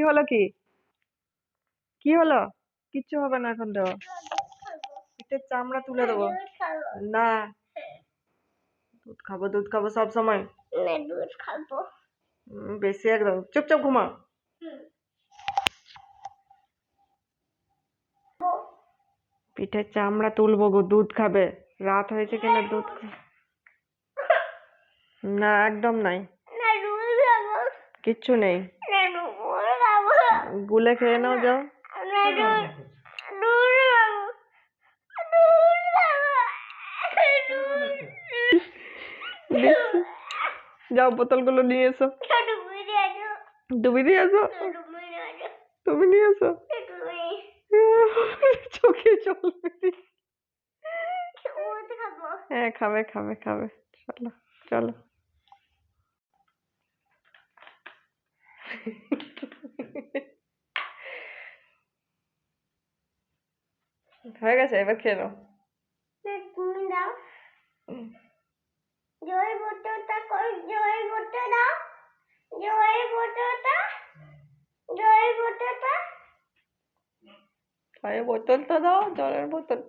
কি হলো কি? কি হলো? কিচ্ছু হবে না এখন তো। পিঠের চামড়া তুলে দেবো। না। দুধ খাব দুধ খাব সব সময়। দুধ খাব। বেশি একদম। চুপচাপ ঘুমা। পিঠের চামড়া তুলবো গো দুধ খাবে। রাত হয়েছে কিনা দুধ না একদম নাই। কিচ্ছু নেই। গুলে খেয়ে নাও যাও না দুধ দুধ খাবো দুধ খাবো দুধ দিচ্ছি যাও বোতলগুলো নিয়ে এসো ছোট বিড়ি আছো তুমি নিয়ে এসো ছোট বিড়ি আছো তুমি নিয়ে এসো ছোট বিড়ি চোখে জল বেরিয়ে দুধ খাবো হ্যাঁ খাবে খাবে খাবে চলো চলো হয়ে গেছে এবার খেয়ে নাও। তুমি দাও। জয় বোতলটা কই? জয় বোতল দাও। জয় বোতলটা? জয় বোতলটা? জয় বোতল তো দাও জলের বোতল